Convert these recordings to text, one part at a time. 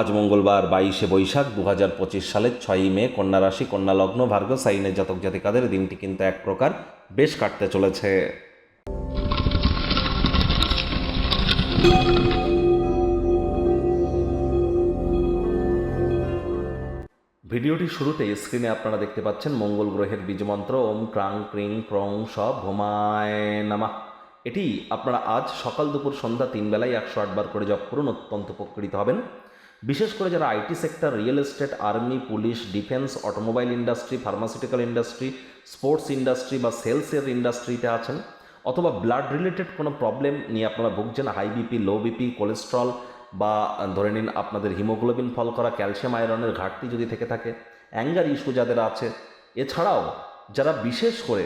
আজ মঙ্গলবার বাইশে বৈশাখ দু হাজার পঁচিশ সালের ছয়ই মে কন্যা রাশি, কন্যা লগ্ন, ভার্গ সাইনের জাতক জাতিকাদের দিনটি কিন্তু এক প্রকার বেশ কাটতে চলেছে। ভিডিওটি শুরুতে স্ক্রিনে আপনারা দেখতে পাচ্ছেন মঙ্গল গ্রহের বীজমন্ত্র, ওম ক্রাং ক্রিং ক্রং স ভোমায় নামা। এটি আপনারা আজ সকাল দুপুর সন্ধ্যা তিন বেলায় একশো আটবার করে জপ করুন, অত্যন্ত উপকৃত হবেন। বিশেষ করে যারা IT sector, real estate, army, police, defence, automobile industry, pharmaceutical industry, sports industry বা সেলসের ইন্ডাস্ট্রিতে আছেন অথবা ব্লাড রিলেটেড কোনো প্রবলেম নিয়ে আপনারা ভুগছেন, high BP, low BP, cholesterol বা ধরে নিন আপনাদের হিমোগ্লোবিন ফল করা, ক্যালসিয়াম আয়রনের ঘাটতি যদি থেকে থাকে, অ্যাঙ্গার ইস্যু যাদের আছে, এছাড়াও যারা বিশেষ করে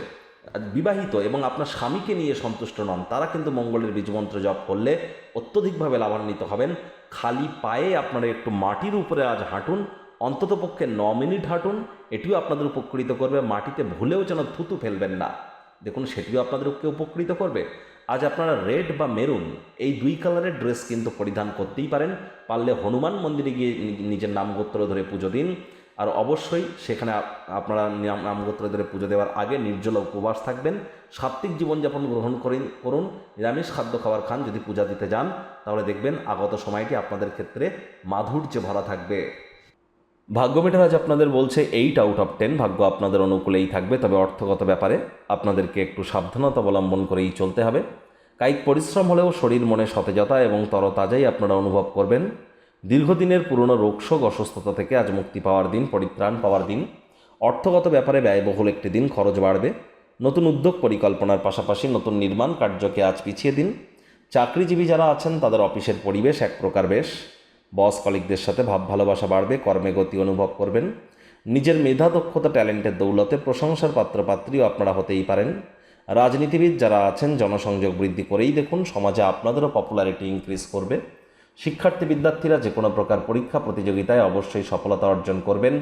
বিবাহিত এবং আপনার স্বামীকে নিয়ে সন্তুষ্ট নন, তারা কিন্তু মঙ্গলের বীজমন্ত্র জপ করলে অত্যধিকভাবে লাভান্বিত হবেন। খালি পায়ে আপনারা একটু মাটির উপরে আজ হাঁটুন অন্ততপক্ষে ন মিনিট হাঁটুন, এটিও আপনাদের উপকৃত করবে, মাটিতে ভুলেও যেন থুতু ফেলবেন না। দেখুন, সেটিও আপনাদেরকে উপকৃত করবে। আজ আপনারা রেড বা মেরুন, এই দুই কালারের ড্রেস কিন্তু পরিধান করতেই পারেন। পারলে হনুমান মন্দিরে গিয়ে নিজের নিজের নামগোত্র ধরে পুজো দিন। আর অবশ্যই সেখানে আপনারা নাম- নামগোত্র পুজো দেওয়ার আগে নির্জলা উপবাস থাকবেন। সাত্ত্বিক জীবনযাপন গ্রহণ করিন করুন। নিরামিষ খাদ্য খাবার খান, যদি পূজা দিতে যান, তাহলে দেখবেন আগত সময়টি আপনাদের ক্ষেত্রে মাধুর্যে ভরা থাকবে। ভাগ্যমিটার আজ আপনাদের বলছে এইট আউট অফ টেন ভাগ্য আপনাদের অনুকূলেই থাকবে। তবে অর্থগত ব্যাপারে আপনাদেরকে একটু সাবধানতা অবলম্বন করেই চলতে হবে। কায়িক পরিশ্রম হলেও শরীর মনে সতেজতা এবং তরতাজাই আপনারা অনুভব করবেন। দীর্ঘদিনের পুরনো রোগশোক অসুস্থতা থেকে আজ মুক্তি পাওয়ার দিন, পরিত্রাণ পাওয়ার দিন। অর্থগত ব্যাপারে ব্যয়বহুল একটি দিন, খরচ বাড়বে। নতুন উদ্যোগ পরিকল্পনার পাশাপাশি নতুন নির্মাণ কার্যকে আজ পিছিয়ে দিন। চাকরিজীবী যারা আছেন, তাদের অফিসের পরিবেশ এক প্রকার বেশ। বস কলিকদের সাথে ভাব ভালোবাসা বাড়বে, কর্মে গতি অনুভব করবেন। নিজের মেধা, দক্ষতা, ট্যালেন্টের দৌলতে প্রশংসার পাত্রপাত্রীও আপনারা হতেই পারেন। রাজনীতিবিদ যারা আছেন, জনসংযোগ বৃদ্ধি করেই দেখুন, সমাজে আপনাদেরও পপুলারিটি ইনক্রিজ করবে। শিক্ষার্থী বিদ্যার্থীরা যে কোনো প্রকার পরীক্ষা প্রতিযোগিতায় অবশ্যই সফলতা অর্জন করবেন।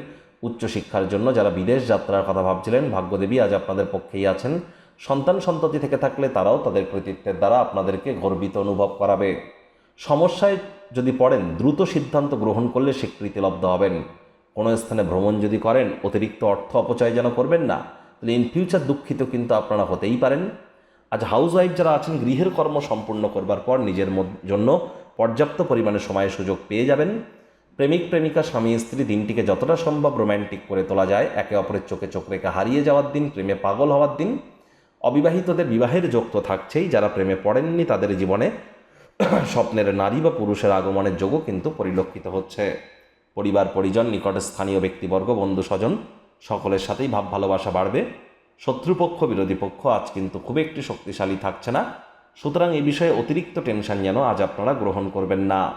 উচ্চশিক্ষার জন্য যারা বিদেশ যাত্রার কথা ভাবছিলেন, ভাগ্যদেবী আজ আপনাদের পক্ষেই আছেন। সন্তান সন্ততি থেকে থাকলে তারাও তাদের কৃতিত্বের দ্বারা আপনাদেরকে গর্বিত অনুভব করাবে। সমস্যায় যদি পড়েন, দ্রুত সিদ্ধান্ত গ্রহণ করলে স্বীকৃতিলব্ধ হবেন। কোনো স্থানে ভ্রমণ যদি করেন, অতিরিক্ত অর্থ অপচয় যেন করবেন না, তাহলে ইন ফিউচার দুঃখিত কিন্তু আপনারা হতেই পারেন। আজ হাউস ওয়াইফ যারা আছেন, গৃহের কর্ম সম্পূর্ণ করবার পর নিজের জন্য পর্যাপ্ত পরিমাণে সময় সুযোগ পেয়ে যাবেন। প্রেমিক, প্রেমিকা, স্বামী, স্ত্রী দিনটিকে যতটা সম্ভব রোম্যান্টিক করে তোলা যায়। একে অপরের চোখে চোখ রেখে হারিয়ে যাওয়ার দিন, প্রেমে পাগল হওয়ার দিন। অবিবাহিতদের বিবাহের যোগ তো থাকছেই, যারা প্রেমে পড়েননি তাদের জীবনে স্বপ্নের নারী বা পুরুষের আগমনের যোগও কিন্তু পরিলক্ষিত হচ্ছে। পরিবার, পরিজন নিকটে স্থানীয় ব্যক্তিবর্গ বন্ধু স্বজন সকলের সাথেই ভাব ভালোবাসা বাড়বে। শত্রুপক্ষ, বিরোধী পক্ষ আজ কিন্তু খুব একটি শক্তিশালী থাকছে না। সুতরাং এই বিষয়ে অতিরিক্ত টেনশন যেন আজ আপনারা গ্রহণ করবেন না।